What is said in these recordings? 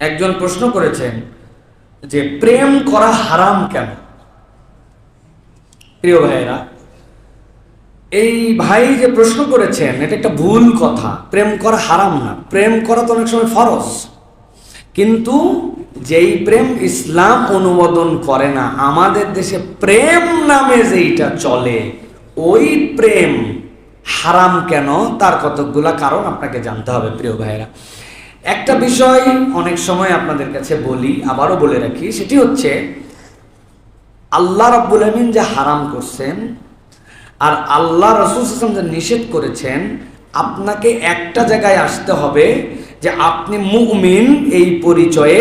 একজন প্রশ্ন করেছেন যে প্রেম করা হারাম কেন? প্রিয় ভাইয়েরা, এই ভাই যে প্রশ্ন করেছেন, এটা একটা ভুল কথা। প্রেম করা হারাম না। প্রেম করা তো অনেক সময় ফরজ। কিন্তু যেই প্রেম ইসলাম অনুমোদন করে না, আমাদের দেশে প্রেম নামে যেইটা চলে, ওই প্রেম হারাম কেন? তার কতকগুলা কারণ আপনাকে জানতে হবে, প্রিয় ভাইয়েরা। একটা বিষয় অনেক সময় আপনাদের কাছে বলি, আবারও বলে রাখি, সেটি হচ্ছে আল্লাহ রাব্বুল আমিন যা হারাম করছেন আর আল্লাহ রসুল হাসান যা নিষেধ করেছেন, আপনাকে একটা জায়গায় আসতে হবে যে আপনি মুমিন, এই পরিচয়ে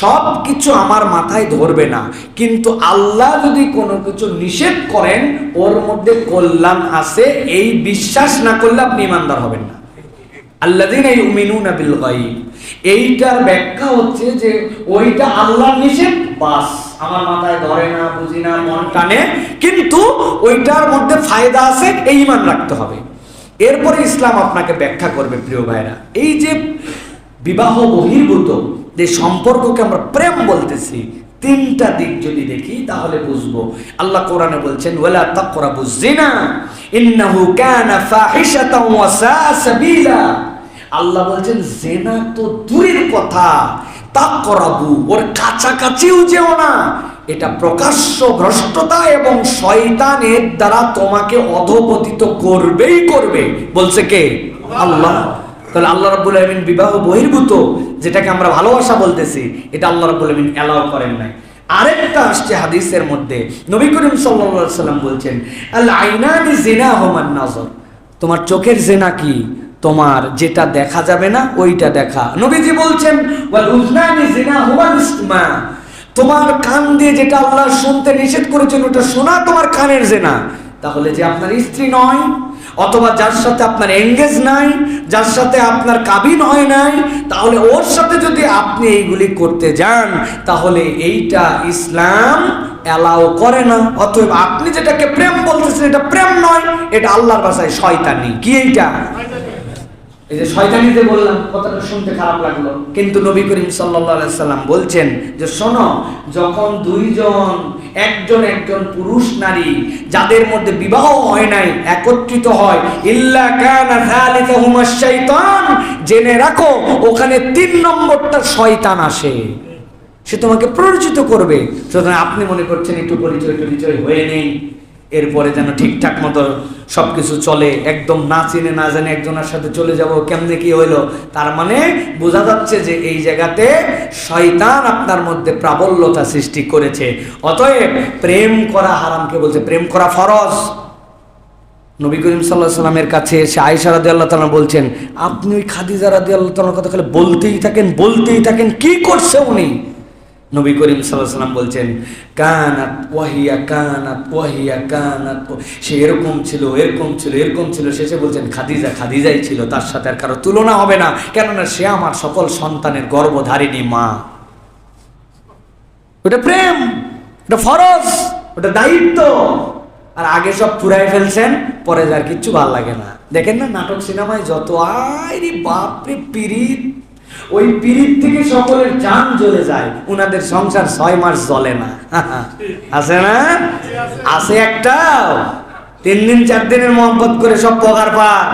সব কিছু আমার মাথায় ধরবে না। কিন্তু আল্লাহ যদি কোনো কিছু নিষেধ করেন, ওর মধ্যে কল্যাণ আছে, এই বিশ্বাস না করলে আপনি ইমানদার হবেন না। আল্লাদিন এই উমিনুনা বিল গাইব এইটার ব্যাখ্যা হচ্ছে যে ওইটা আল্লাহর নিষেধ। বাস, আমার মাথায় ধরে না, বুঝি না, মন টানে। কিন্তু ওইটার মধ্যে ফায়দা আছে, এই ইমান রাখতে হবে। এরপরে ইসলাম আপনাকে ব্যাখ্যা করবে, প্রিয় ভাইরা। এই যে বিবাহ বহির্ভূত, যে সম্পর্ককে আমরা প্রেম বলতেছি, তিনটা দিক যদি দেখি, তাহলে বুঝব। আল্লাহ কোরআনে বলছেন, ওয়ালা তাকরাবু জিনা, ইন্নাহু কানা ফাহিশাতাও ওয়া সাবিলা। আল্লাহ বলছেন, জেনা তো দূরের কথা তাকরাবু ওর কাছাকাছিও যেও না। এটা প্রকাশ্য ভ্রষ্টতা এবং শয়তানের দ্বারা তোমাকে অধপতিত করবেই করবে। বলছে কে? আল্লাহ। তাহলে আল্লাহ রাব্বুল আলামিন বিবাহ বহির্ভূত, যেটাকে আমরা ভালোবাসা বলতেছি, এটা আল্লাহ রাব্বুল আলামিন এলাও করেন নাই। আরেকটা আসছে হাদিসের মধ্যে, নবী করিম সাল্লাল্লাহু সাল্লাম বলছেন আল আইনানি জিনাহুমান নাজর তোমার চোখের জেনা কি? তোমার যেটা দেখা যাবে না, ওইটা দেখা। নবীজি বলছেন তোমার কান দিয়ে যেটা আল্লাহ শুনতে নিষেধ করেছেন, ওটা শোনা তোমার কানের জেনা। তাহলে যে আপনার স্ত্রী নয়, অথবা যার সাথে আপনার এঙ্গেজ নাই, যার সাথে আপনার কাবিন হয় নাই, তাহলে ওর সাথে যদি আপনি এইগুলি করতে যান, তাহলে এইটা ইসলাম অ্যালাউ করে না। অতএব আপনি যেটাকে প্রেম বলতেছেন, এটা প্রেম নয়, এটা আল্লাহর ভাষায় শয়তানি। কি এইটা? এই যে শয়তানিতে বললাম, কথাটা শুনতে খারাপ লাগল। কিন্তু নবী করিম সাল্লাল্লাহু সাল্লাম বলছেন যে, শোনো, যখন দুইজন, একজন একজন পুরুষ নারী, যাদের মধ্যে বিবাহ হয় নাই, একত্রিত হয়, ইল্লা কানা শাইতান জেনে রাখো, ওখানে তিন নম্বরটা শয়তান আসে। সে তোমাকে প্ররোচিত করবে। সুতরাং আপনি মনে করছেন একটু পরিচয় টরিচয় হয়ে নেই। এরপরে যেন ঠিকঠাক মতো সব কিছু চলে, একদম না চিনে, না জানে একজনের সাথে চলে যাব, কেমনে কি হইল? তার মানে বোঝা যাচ্ছে যে এই জায়গাতে শয়তান আপনার মধ্যে প্রাবল্যতা সৃষ্টি করেছে। অতএব প্রেম করা হারামকে বলছে? প্রেম করা ফরজ। নবী করিম সাল্লাহ সাল্লামের কাছে এসে আয়সা রাদি আল্লাহ তালা বলছেন, আপনি ওই খাদিজা রাদি আল্লাহ তালার কথা খালি বলতেই থাকেন বলতেই থাকেন, কি করছে উনি? নবী করিম সাল্লাম বলছেন, কানাত ওয়াহিয়া কানাত ওয়াহিয়া, কানাত সে এরকম ছিল এরকম ছিল এরকম ছিল। শেষে বলছেন, খাদিজা খাদিজাই ছিল, তার সাথে আর কারও তুলনা হবে না, কেননা সে আমার সকল সন্তানের গর্ভধারিণী মা। ওটা প্রেম, ওটা ফরজ, ওটা দায়িত্ব। আর আগে সব ফুরাই ফেলছেন, পরে যার কিচ্ছু ভালো লাগে না। দেখেন না, নাটক সিনেমায় যত আরে বাপরে পিরিত ওই থেকে সকলের যান যায়। সংসার ছয় মাস না। আছে না? আছে একটা তিন দিন, চার দিনের মোহাম্মত করে সব পার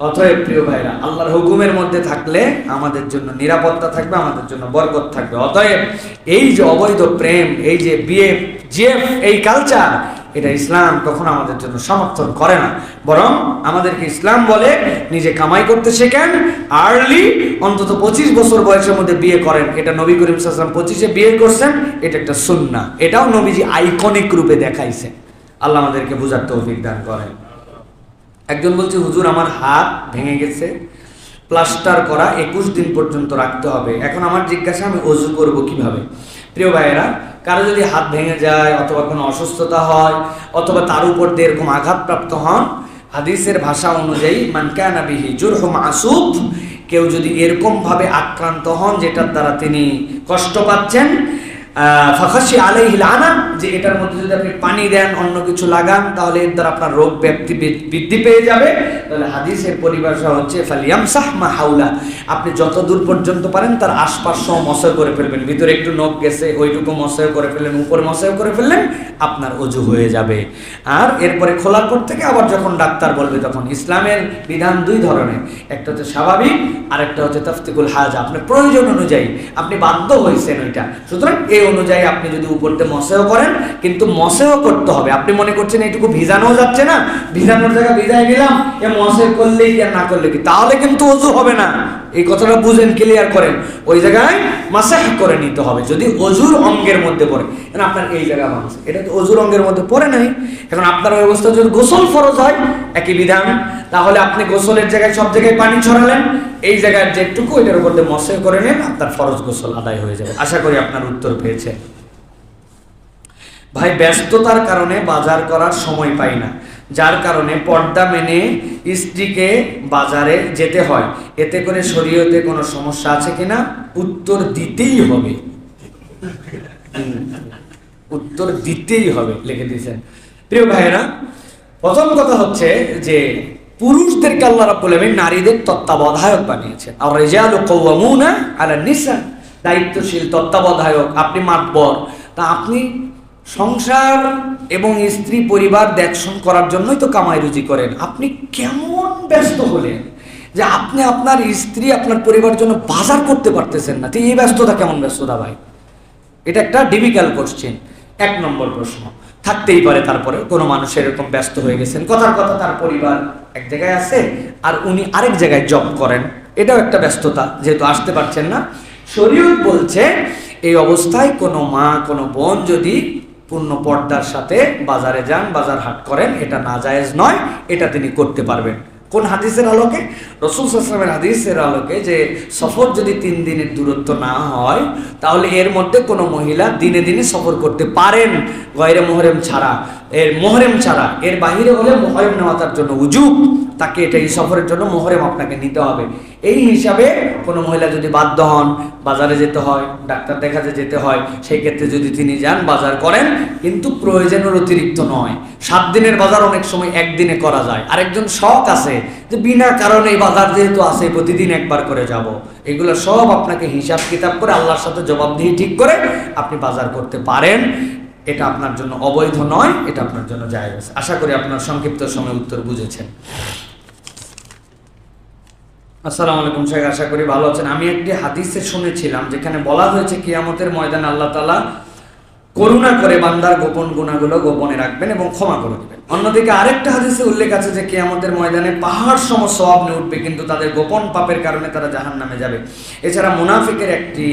অতএব প্রিয় ভাইরা, আল্লাহর হুকুমের মধ্যে থাকলে আমাদের জন্য নিরাপত্তা থাকবে, আমাদের জন্য বরকত থাকবে। অতএব এই যে অবৈধ প্রেম, এই যে বিয়ে জিএফ এই কালচার এটা ইসলাম কখনো আমাদের জন্য সমর্থন করে না। বরং আমাদেরকে ইসলাম বলে নিজে কামাই করতে শেখেন। আর্লি অন্তত পঁচিশ বছর বয়সের মধ্যে বিয়ে করেন। এটা নবী করিম সাল্লাম পঁচিশে বিয়ে করছেন। এটা একটা সুন্না এটাও নবীজি আইকনিক রূপে দেখাইছেন। আল্লাহ আমাদেরকে বুঝার তৌফিক দান করেন। একজন বলছে, হুজুর, আমার হাত ভেঙে গেছে। প্লাস্টার করা একুশ দিন পর্যন্ত রাখতে হবে। এখন আমার জিজ্ঞাসা, আমি অজু করব কীভাবে? প্রিয় ভাইয়েরা, কারও যদি হাত ভেঙে যায় অথবা কোনো অসুস্থতা হয় অথবা তার উপর দিয়ে এরকম আঘাতপ্রাপ্ত হন, হাদিসের ভাষা অনুযায়ী মানকানা বিহি হোম আসুফ কেউ যদি এরকমভাবে আক্রান্ত হন, যেটার দ্বারা তিনি কষ্ট পাচ্ছেন ফাঁকাশি আলাইহিল আনা যে এটার মধ্যে যদি আপনি পানি দেন, অন্য কিছু লাগান, তাহলে এর দ্বারা আপনার রোগ ব্যাপ্তি বৃদ্ধি পেয়ে যাবে। তাহলে হাদিসের পরিভাষা হচ্ছে, ফালিয়ামসাহ মা হাউলা আপনি যত দূর পর্যন্ত পারেন, তার আশপাশ সহ করে ফেলবেন। ভিতরে একটু নখ গেছে, ওইটুকু মশয় করে ফেললেন, উপরে মশয় করে ফেললেন, আপনার অজু হয়ে যাবে। আর এরপরে খোলার পর থেকে আবার যখন ডাক্তার বলবে, তখন ইসলামের বিধান দুই ধরনের। একটা হচ্ছে স্বাভাবিক আর একটা হচ্ছে তফতিকুল হাজ। আপনার প্রয়োজন অনুযায়ী। আপনি বাধ্য হয়েছেন ওইটা। সুতরাং এই অনুযায়ী আপনি যদি উপরতে মশেও করেন, কিন্তু মশেও করতে হবে। আপনি মনে করছেন এইটুকু ভিজানো যাচ্ছে না? ভিজানোর জায়গায় ভিজাই দিলাম এ মশে করলেই আর না করলে কি? তাহলে কিন্তু অজু হবে না। এই কথাটা বুঝেন ক্লিয়ার করেন। ওই জায়গায় মাসাহ করে নিতে হবে, যদি অজুর অঙ্গের মধ্যে পড়ে। এখন আপনার এই জায়গা ভাঙছে। এটা তো অজুর অঙ্গের মধ্যে পড়ে নাই। এখন আপনার ওই অবস্থা যদি গোসল ফরজ হয়, একই বিধান। তাহলে আপনি গোসলের জায়গায় সব জায়গায় পানি ছড়ালেন। এই জায়গায় যেটুকু এটার উপর দিয়ে মশে করে নেন, আপনার ফরজ গোসল আদায় হয়ে যাবে। আশা করি আপনার উত্তর পেয়েছে। ভাই, ব্যস্ততার কারণে বাজার করার সময় পাই না। যার কারণে পর্দা মেনে স্ত্রীকে বাজারে যেতে হয়। এতে করে শরীয়তে কোনো সমস্যা আছে কিনা? উত্তর দিতেই হবে। উত্তর দিতেই হবে, লিখে দিয়েছেন। প্রিয় ভাইয়েরা, প্রথম কথা হচ্ছে যে পুরুষদেরকে আল্লাহ রাব্বুল নারীদের তত্ত্বাবধায়ক বানিয়েছেন আর রিজালু কাওয়ামুনা আলা নিসা দায়িত্বশীল তত্ত্বাবধায়ক, আপনি মাতবর। তা আপনি সংসার এবং স্ত্রী পরিবার দেখশন করার জন্যই তো কামাই রুজি করেন। আপনি কেমন ব্যস্ত হলেন যে আপনি আপনার স্ত্রী আপনার পরিবার জন্য বাজার করতে পারতেছেন না। এই ব্যস্ততা কেমন ব্যস্ততা ভাই? এটা একটা ডিফিকাল্ট কোশ্চেন এক নম্বর প্রশ্ন। থাকতেই পারে তারপরে, কোনো মানুষ এরকম ব্যস্ত হয়ে গেছেন। কথার কথা তার পরিবার এক জায়গায় আছে আর উনি আরেক জায়গায় জব করেন। এটাও একটা ব্যস্ততা, যেহেতু আসতে পারছেন না। শরীয়ত বলছে, এই অবস্থায় কোনো মা, কোনো বোন যদি পূর্ণ পর্দার সাথে বাজারে যান, বাজার হাট করেন, এটা না জায়েজ নয়, এটা তিনি করতে পারবেন। কোন হাদিসের আলোকে? রসুল সাসলামের হাদিসের আলোকে যে সফর যদি তিন দিনের দূরত্ব না হয়, তাহলে এর মধ্যে কোনো মহিলা দিনে দিনে সফর করতে পারেন, গয়রে মোহরেম ছাড়া। এর মোহরেম ছাড়া, এর বাহিরে হলে মোহরেম নেওয়া তার জন্য উজুব। তাকে এটা এই সফরের জন্য মোহরেম আপনাকে নিতে হবে। এই হিসাবে কোনো মহিলা যদি বাধ্য হন, বাজারে যেতে হয়, ডাক্তার দেখাতে যেতে হয়, সেই ক্ষেত্রে যদি তিনি যান, বাজার করেন, কিন্তু প্রয়োজনের অতিরিক্ত নয়। সাত দিনের বাজার অনেক সময় একদিনে করা যায়। আরেকজন শখ আছে যে বিনা কারণে বাজার যেহেতু আছে, প্রতিদিন একবার করে যাব। এগুলো সব আপনাকে হিসাব কিতাব করে আল্লাহর সাথে জবাবদিহি ঠিক করে আপনি বাজার করতে পারেন। এটা আপনার জন্য অবৈধ নয়, এটা আপনার জন্য জায়েজ। আশা করি আপনার সংক্ষিপ্ত সময় উত্তর বুঝেছেন। আসসালামু আলাইকুম শেখ, আশা করি ভালো আছেন। আমি একটি হাদিসে শুনেছিলাম যেখানে বলা হয়েছে, কিয়ামতের ময়দানে আল্লাহ তালা করুণা করে বান্দার গোপন গুণাগুলো গোপনে রাখবেন এবং ক্ষমা করে দেবেন। অন্যদিকে আরেকটা হাদিসে উল্লেখ আছে যে, কিয়ামতের ময়দানে পাহাড় সম সব উঠবে, কিন্তু তাদের গোপন পাপের কারণে তারা জাহান নামে যাবে। এছাড়া মুনাফিকের একটি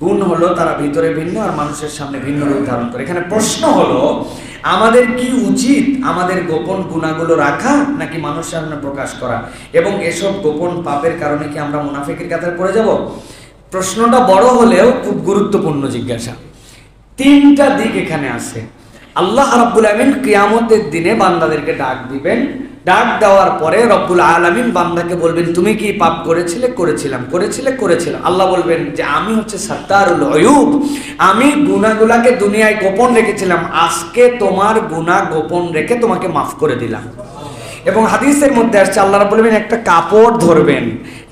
গুণ হলো তারা ভিতরে ভিন্ন আর মানুষের সামনে ভিন্ন রূপ ধারণ করে। এখানে প্রশ্ন হলো, আমাদের কি উচিত আমাদের গোপন গুণাগুলো রাখা নাকি মানুষের সামনে প্রকাশ করা? এবং এসব গোপন পাপের কারণে কি আমরা মুনাফিকের কাতারে পড়ে যাব? প্রশ্নটা বড় হলেও খুব গুরুত্বপূর্ণ জিজ্ঞাসা। তিনটা দিক এখানে আছে। আল্লাহ রাব্বুল আমিন কিয়ামতের দিনে বান্দাদেরকে ডাক দিবেন ডাক দেওয়ার পরে রব্বুল আলামিন বান্দাকে বলবেন, তুমি কি পাপ করেছিলে? করেছিলাম করেছিলে, করেছিলাম। আল্লাহ বলবেন যে, আমি হচ্ছে সত্তারুল অয়ুব। আমি গুনাহগুলাকে দুনিয়ায় গোপন রেখেছিলাম। আজকে তোমার গুনাহ গোপন রেখে তোমাকে মাফ করে দিলাম। এবং হাদিসের মধ্যে আসছে, আল্লাহ আলামিন একটা কাপড় ধরবেন,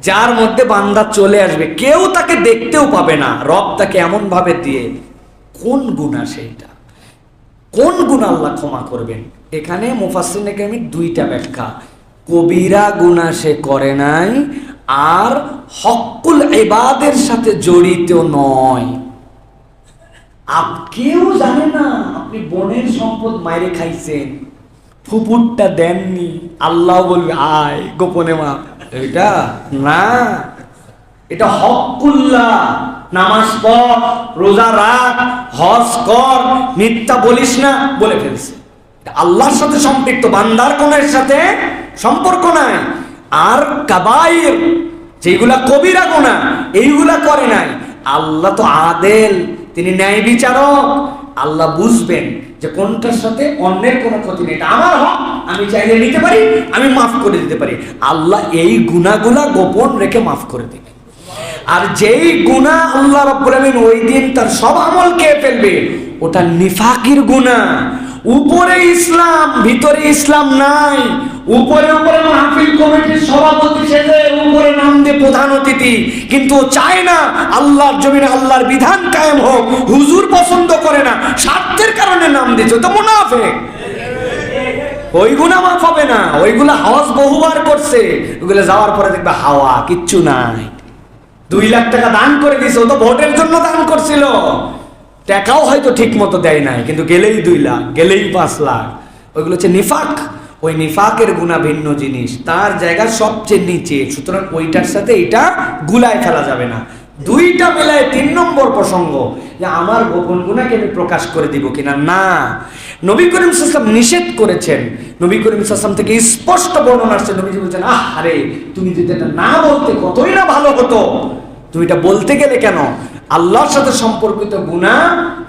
যার মধ্যে বান্দা চলে আসবে। কেউ তাকে দেখতেও পাবে না, রব তাকে এমনভাবে দিয়ে, কোন গুণা সেইটা? কোন গুণ আল্লাহ ক্ষমা করবেন? এখানে মুফাসিন আমি দুইটা ব্যাখ্যা। কবিরা গুণা সে করে নাই, আর হকুল এবাদের সাথে জড়িত নয়। আপ কেউ জানে না, আপনি বনের সম্পদ মাইরে খাইছেন। ফুপুরটা দেননি, আল্লাহ বলবে, আয়, গোপনে মা এটা না, এটা হকুল্লাহ। নামাজ পড়, রোজা রাখ, হজ কর, মিথ্যা বলিস না বলে ফেলছে। আল্লাহর সাথে সম্পৃক্ত, বান্দার কোনের সাথে সম্পর্ক নাই। আর কাবাইর যেগুলা কবিরা গোনা এইগুলা করে নাই। আল্লাহ তো আদেল, তিনি ন্যায় বিচারক। আল্লাহ বুঝবেন যে কোনটার সাথে অন্যের কোনো ক্ষতি নেই। এটা আমার হক, আমি চাইলে নিতে পারি, আমি মাফ করে দিতে পারি। আল্লাহ এই গুণাগুলা গোপন রেখে মাফ করে দিবেন। আর যেই গুণা আল্লাহ রাব্বুল আলামিন ওই দিন তার সব আমল কে ফেলবে, ওটা নিফাকির গুণা। উপরে ইসলাম, ভিতরে ইসলাম নাই। উপরে উপরে মাহফিল কমিটির সভাপতি সেজে, উপরে নাম দিয়ে প্রধান অতিথি। কিন্তু চায় না আল্লাহর জমিনে আল্লাহর বিধান কায়েম হোক, হুজুর পছন্দ করে না, স্বার্থের কারণে নাম দিচ্ছে তো মুনাফেক। ওইগুলা মাফ হবে না, ওইগুলা হজ বহুবার করছে, ওইগুলো যাওয়ার পরে দেখবে হাওয়া কিচ্ছু নাই। দুই লাখ টাকা দান করে দিছে ও তো ভোটের জন্য দান করছিল। টাকাও হয়তো ঠিক মতো দেয় নাই, কিন্তু গেলেই দুই লাখ, গেলেই পাঁচ লাখ। ওইগুলো হচ্ছে নিফাক। ওই নিফাকের গুণা ভিন্ন জিনিস। তার জায়গা সবচেয়ে নিচে। সুতরাং ওইটার সাথে এটা গুলায় ফেলা যাবে না। দুইটা মেলায় তিন নম্বর প্রসঙ্গ, যে আমার গোপন গুণাকে আমি প্রকাশ করে দিব কিনা? না। নবী করিম সাল্লাম নিষেধ করেছেন। নবী করিম সাল্লাম থেকে স্পষ্ট বর্ণনা আসছে। নবীজি বলছেন আহ আরে তুমি যদি এটা না বলতে কতই না ভালো হতো। তুমি এটা বলতে গেলে কেন? আল্লাহর সাথে সম্পর্কিত গুণা,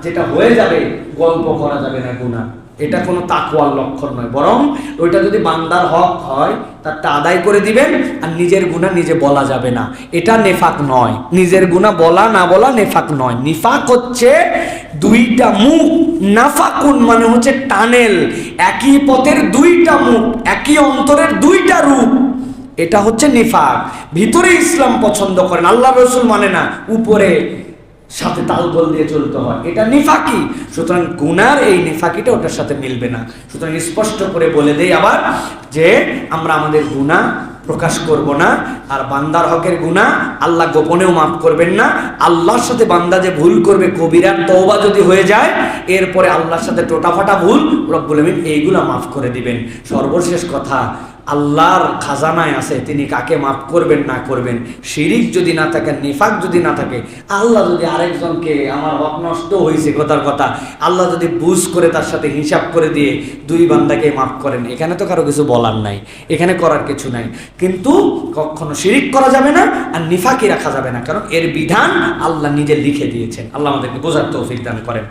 যেটা হয়ে যাবে, গল্প করা যাবে না গুণা। এটা কোনো তাকুয়ার লক্ষণ নয়। বরং ওইটা যদি বান্দার হক হয়, তারটা আদায় করে দিবেন, আর নিজের গুণা নিজে বলা যাবে না। এটা নেফাক নয়। নিজের গুণা বলা না বলা নেফাক নয়। নিফাক হচ্ছে দুইটা মুখ। নাফাকুন মানে হচ্ছে টানেল। একই পথের দুইটা মুখ, একই অন্তরের দুইটা রূপ। এটা হচ্ছে নিফাক। ভিতরে ইসলাম পছন্দ করেন। আল্লাহ রসুল মানে না, উপরে। সাথে তালগোল দিয়ে চলতে হয়। এটা নিফাকি। সুতরাং গুনার এই নিফাকিটা ওটার সাথে মিলবে না। সুতরাং স্পষ্ট করে বলে দেই আবার যে, আমরা আমাদের গুণা প্রকাশ করব না। আর বান্দার হকের গুণা আল্লাহ গোপনেও মাফ করবেন না। আল্লাহর সাথে বান্দা যে ভুল করবে, কবিরার তওবা যদি হয়ে যায়, এরপরে আল্লাহর সাথে টোটাফাটা ভুল, রব্বুল আমিন এইগুলা মাফ করে দিবেন। সর্বশেষ কথা আল্লাহর খাজানায় আছে, তিনি কাকে মাফ করবেন, না করবেন? শিরিক যদি না থাকে, নিফাক যদি না থাকে, আল্লাহ যদি আরেকজনকে, আমার হক নষ্ট হয়েছে কথার কথা আল্লাহ যদি বুঝ করে তার সাথে হিসাব করে দিয়ে দুই বান্দাকে মাফ করেন, এখানে তো কারও কিছু বলার নাই, এখানে করার কিছু নাই। কিন্তু কখনো শিরিক করা যাবে না, আর নিফাকি রাখা যাবে না, কারণ এর বিধান আল্লাহ নিজে লিখে দিয়েছেন। আল্লাহ আমাদেরকে বোঝার তৌফিক দান করেন।